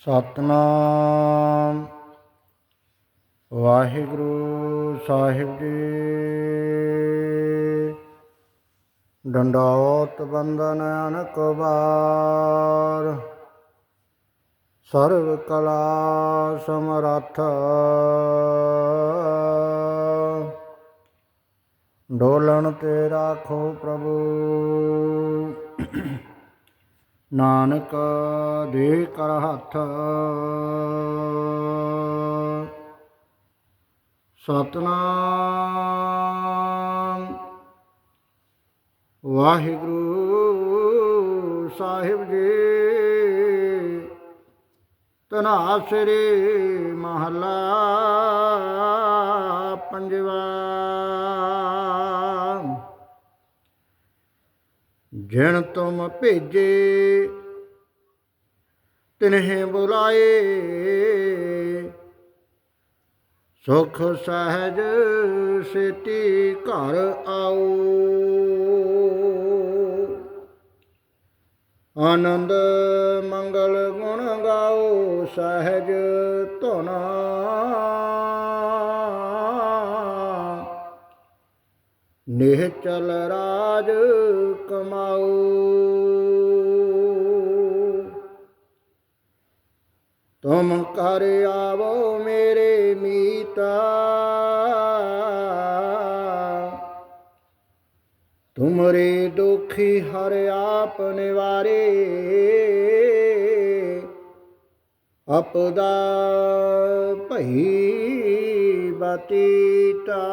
ਸਤਨਾਮ। ਵਾਹਿਗੁਰੂ ਸਾਹਿਬ ਜੀ। ਡੰਡਾਉਤ ਬੰਦਨ ਅਨਕ ਬਾਰ ਸਰਵ ਕਲਾ ਸਮਰੱਥ। ਡੋਲਣ ਤੇ ਰਾਖੋ ਪ੍ਰਭੂ। ਨਾਨਕ ਦੇ ਕਰ ਹੱਥ। ਸਤਨਾਮ। ਵਾਹਿਗੁਰੂ ਸਾਹਿਬ ਜੀ ਤਨਾਸਰੀ ਮਹਲਾ ਪੰਜਵਾ ਜਿਣ ਤੁਮ ਭੇਜੇ, ਤਿਨਹਿ ਬੁਲਾਏ। ਸੁਖ ਸਹਿਜ ਸਿਤੀ ਘਰ ਆਓ। ਆਨੰਦ ਮੰਗਲ ਗੁਣ ਗਾਓ, ਸਹਿਜ ਧੁਨਾ। ਨਿਹਚਲ ਰਾਜ ਕਮਾਓ। ਤੁਮ ਕਰ ਆਵੋ ਮੇਰੇ ਮੀਤਾ। ਤੁਮਰੇ ਦੁਖੀ ਹਰ ਆਪ ਨਿਵਾਰੇ। ਅਪਦਾ ਭਈ ਬਤੀਤਾ।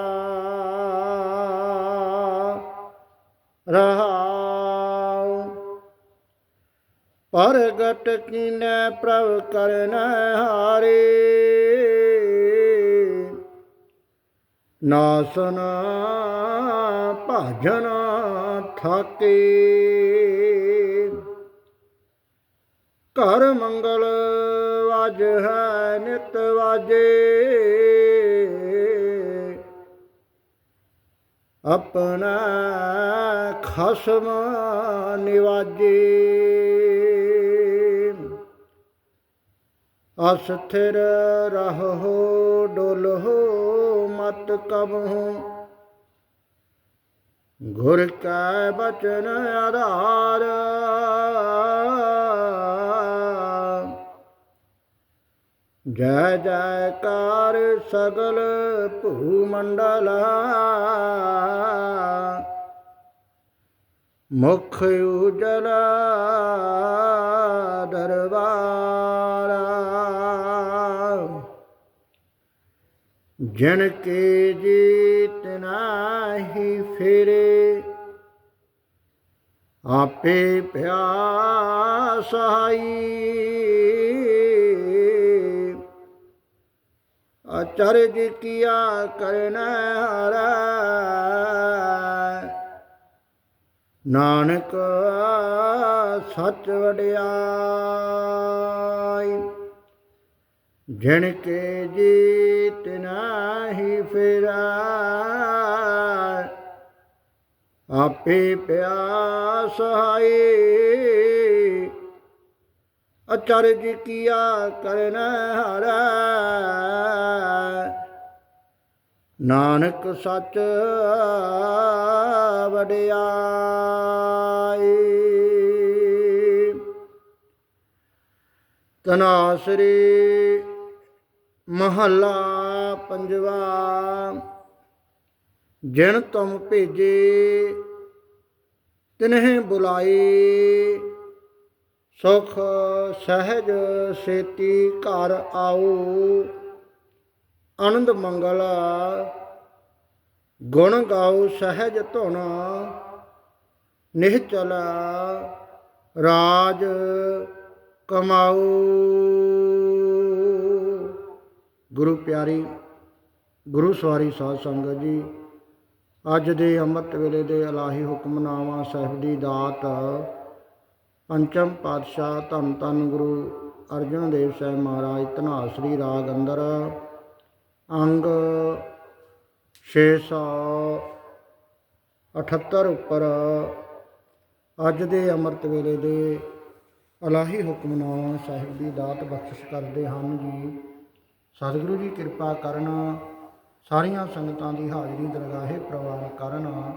ਰਹਾਉ। ਪ੍ਰਗਟ ਕੀਨੈ ਪ੍ਰਭ ਕਰਨ ਹਾਰੇ। ਨਾਸਨ ਭਾਜਨ ਥਾਕੇ। ਘਰ ਮੰਗਲ ਵਾਜ ਹੈ ਨਿਤ ਵਾਜੇ। ਆਪਣਾ ਖਸਮ ਨਿਵਾਜੇ। ਅਸਥਿਰ ਰਹੋ ਡੋਲੋ ਮਤ ਕਬਹੂ ਗੁਰ ਕੈ ਬਚਨ ਆਧਾਰ ਜੈ ਜੈਕਾਰ ਸਗਲ ਭੂਮੰਡਲਾ। ਮੁਖ ਉਜਲਾ ਦਰਬਾਰਾ। ਜਨ ਕੇ ਜੀਤ ਨਾਹੀ ਫਿਰੇ ਆਪੇ ਪਿਆਸਾਈ ਅਚਰਜ ਕੀਆ ਕਰਨਾ ਹਰਾ। ਨਾਨਕ ਸੱਚ ਵਡਿਆਈ ਜਿਣ ਕੇ ਜੀਤ ਨਾਹੀ ਫਿਰਾ ਆਪੇ ਪਿਆਸ ਹਾਈ ਅਚਰਜ ਕੀਆ ਕਰਨ ਹਰਾ। ਨਾਨਕ ਸੱਚ ਵਡਿਆਈ ਤਨਾਸਰੀ ਮਹੱਲਾ ਪੰਜਵਾ। ਜਿਣ ਤੁਮ ਭੇਜੇ, ਤਿਨਹਿ ਬੁਲਾਏ। ਸੁਖ ਸਹਿਜ ਸੇਤੀ ਘਰ ਆਉ ਆਨੰਦ ਮੰਗਲ, ਗੁਣ ਗਾਉ ਸਹਿਜ ਧੁਨ, ਨਿਹਚਲ ਰਾਜ ਕਮਾਓ। ਗੁਰੂ ਪਿਆਰੀ, ਗੁਰੂ ਸਵਾਰੀ ਸਾਧ ਸੰਗਤ ਜੀ, ਅੱਜ ਦੇ ਅੰਮ੍ਰਿਤ ਵੇਲੇ ਦੇ ਇਲਾਹੀ ਹੁਕਮਨਾਮਾ ਸਾਹਿਬ ਦੀ ਦਾਤ ਪੰਚਮ ਪਾਤਸ਼ਾਹ ਧੰਨ ਧੰਨ ਗੁਰੂ ਅਰਜਨ ਦੇਵ ਸਾਹਿਬ ਮਹਾਰਾਜ ਧਨਾਸਰੀ ਰਾਗ ਅੰਦਰ। ਅੰਗ 678 ਉੱਪਰ ਅੱਜ ਦੇ ਅੰਮ੍ਰਿਤ ਵੇਲੇ ਦੇ ਅਲਾਹੀ ਹੁਕਮਨਾਮਾ ਸਾਹਿਬ ਦੀ ਦਾਤ ਬਖਸ਼ਿਸ਼ ਕਰਦੇ ਹਨ ਜੀ। ਸਤਿਗੁਰੂ ਜੀ ਕਿਰਪਾ ਕਰਨ, ਸਾਰੀਆਂ ਸੰਗਤਾਂ ਦੀ ਹਾਜ਼ਰੀ ਦਰਗਾਹੇ ਪ੍ਰਵਾਨ ਕਰਨ।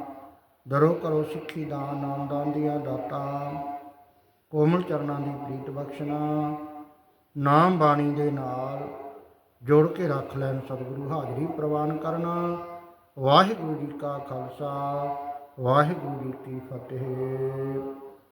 ਦਰੋ ਕਰੋ ਸਿੱਖੀ ਦਾਨ, ਨਾਮਦਾਨ ਦੀਆਂ ਦਾਤਾਂ ਕੋਮਲ ਚਰਨਾਂ ਦੀ ਪ੍ਰੀਤ ਬਖਸ਼ਣਾ, ਨਾਮ ਬਾਣੀ ਦੇ ਨਾਲ ਜੋੜ ਕੇ ਰੱਖ ਲੈਣ ਸਤਿਗੁਰੂ ਹਾਜ਼ਰੀ ਪ੍ਰਵਾਨ ਕਰਨਾ। ਵਾਹਿਗੁਰੂ ਜੀ ਕਾ ਖਾਲਸਾ, ਵਾਹਿਗੁਰੂ ਜੀ ਕੀ ਫਤਿਹ।